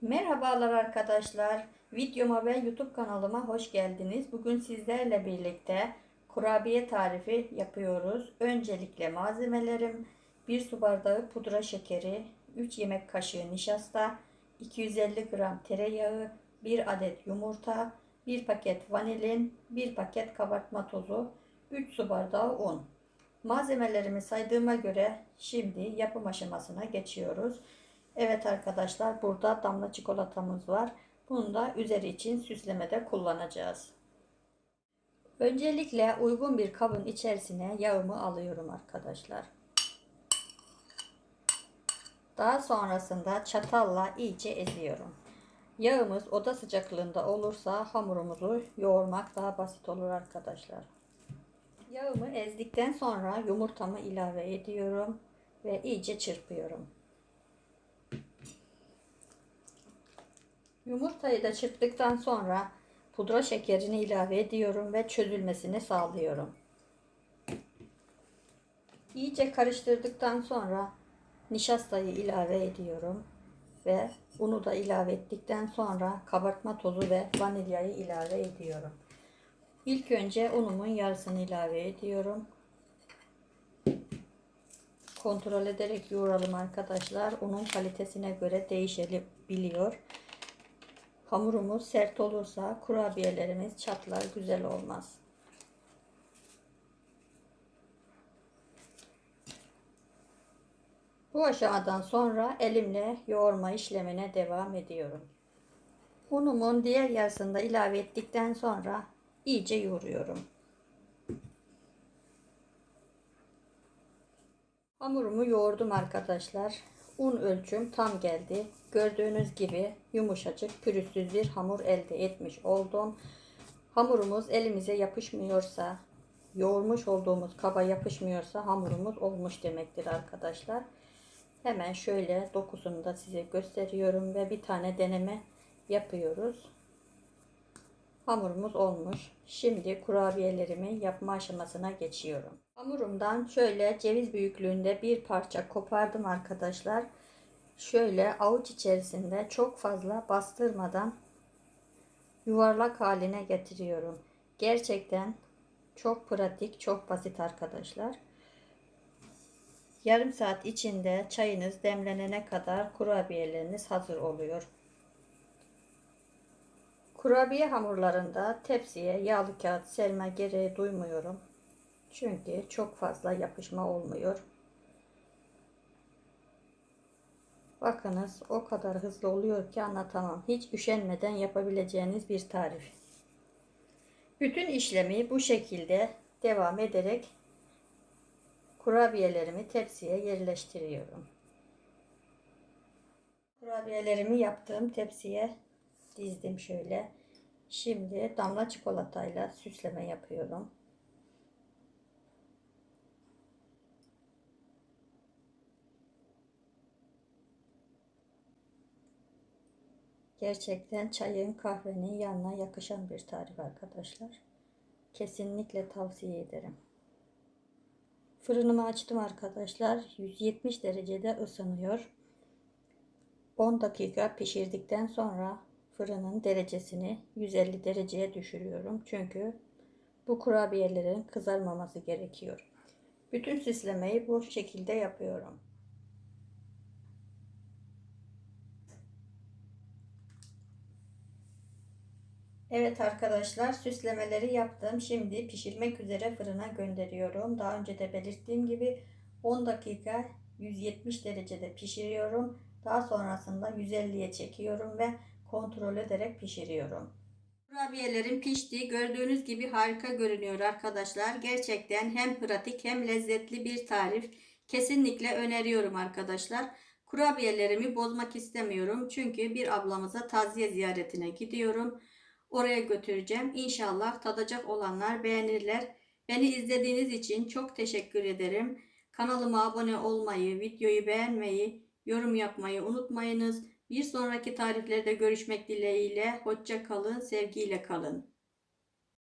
Merhabalar arkadaşlar. Videoma ve YouTube kanalıma hoş geldiniz. Bugün sizlerle birlikte kurabiye tarifi yapıyoruz. Öncelikle malzemelerim 1 su bardağı pudra şekeri, 3 yemek kaşığı nişasta, 250 gram tereyağı, 1 adet yumurta, 1 paket vanilin, 1 paket kabartma tozu, 3 su bardağı un. Malzemelerimi saydığıma göre şimdi yapım aşamasına geçiyoruz. Evet arkadaşlar burada damla çikolatamız var. Bunu da üzeri için süslemede kullanacağız. Öncelikle uygun bir kabın içerisine yağımı alıyorum arkadaşlar. Daha sonrasında çatalla iyice eziyorum. Yağımız oda sıcaklığında olursa hamurumuzu yoğurmak daha basit olur arkadaşlar. Yağımı ezdikten sonra yumurtamı ilave ediyorum ve iyice çırpıyorum. Yumurtayı da çırptıktan sonra pudra şekerini ilave ediyorum ve çözülmesini sağlıyorum. İyice karıştırdıktan sonra nişastayı ilave ediyorum ve unu da ilave ettikten sonra kabartma tozu ve vanilyayı ilave ediyorum. İlk önce unumun yarısını ilave ediyorum. Kontrol ederek yoğuralım arkadaşlar. Unun kalitesine göre değişebiliyor. Hamurumuz sert olursa kurabiyelerimiz çatlar güzel olmaz. Bu aşamadan sonra elimle yoğurma işlemine devam ediyorum. Unumun diğer yarısını da ilave ettikten sonra iyice yoğuruyorum. Hamurumu yoğurdum arkadaşlar. Un ölçüm tam geldi. Gördüğünüz gibi yumuşacık pürüzsüz bir hamur elde etmiş oldum. Hamurumuz elimize yapışmıyorsa, yoğurmuş olduğumuz kaba yapışmıyorsa hamurumuz olmuş demektir arkadaşlar. Hemen şöyle dokusunu da size gösteriyorum ve bir tane deneme yapıyoruz. Hamurumuz olmuş. Şimdi kurabiyelerimi yapma aşamasına geçiyorum. Hamurumdan şöyle ceviz büyüklüğünde bir parça kopardım arkadaşlar. Şöyle avuç içerisinde çok fazla bastırmadan yuvarlak haline getiriyorum. Gerçekten çok pratik, çok basit arkadaşlar. Yarım saat içinde çayınız demlenene kadar kurabiyeleriniz hazır oluyor. Kurabiye hamurlarında tepsiye yağlı kağıt serme gereği duymuyorum. Çünkü çok fazla yapışma olmuyor. Bakınız o kadar hızlı oluyor ki anlatamam. Hiç üşenmeden yapabileceğiniz bir tarif. Bütün işlemi bu şekilde devam ederek kurabiyelerimi tepsiye yerleştiriyorum. Kurabiyelerimi yaptığım tepsiye dizdim şöyle. Şimdi damla çikolatayla süsleme yapıyorum. Gerçekten çayın kahvenin yanına yakışan bir tarif arkadaşlar. Kesinlikle tavsiye ederim. Fırınımı açtım arkadaşlar. 170 derecede ısınıyor. 10 dakika pişirdikten sonra fırının derecesini 150 dereceye düşürüyorum. Çünkü bu kurabiyelerin kızarmaması gerekiyor. Bütün süslemeyi bu şekilde yapıyorum. Evet arkadaşlar süslemeleri yaptım. Şimdi pişirmek üzere fırına gönderiyorum. Daha önce de belirttiğim gibi 10 dakika 170 derecede pişiriyorum. Daha sonrasında 150'ye çekiyorum ve kontrol ederek pişiriyorum. Kurabiyelerin piştiği gördüğünüz gibi harika görünüyor arkadaşlar. Gerçekten hem pratik hem lezzetli bir tarif. Kesinlikle öneriyorum arkadaşlar. Kurabiyelerimi bozmak istemiyorum. Çünkü bir ablamıza taziye ziyaretine gidiyorum. Oraya götüreceğim. İnşallah tadacak olanlar beğenirler. Beni izlediğiniz için çok teşekkür ederim. Kanalıma abone olmayı, videoyu beğenmeyi, yorum yapmayı unutmayınız. Bir sonraki tariflerde görüşmek dileğiyle. Hoşça kalın, sevgiyle kalın.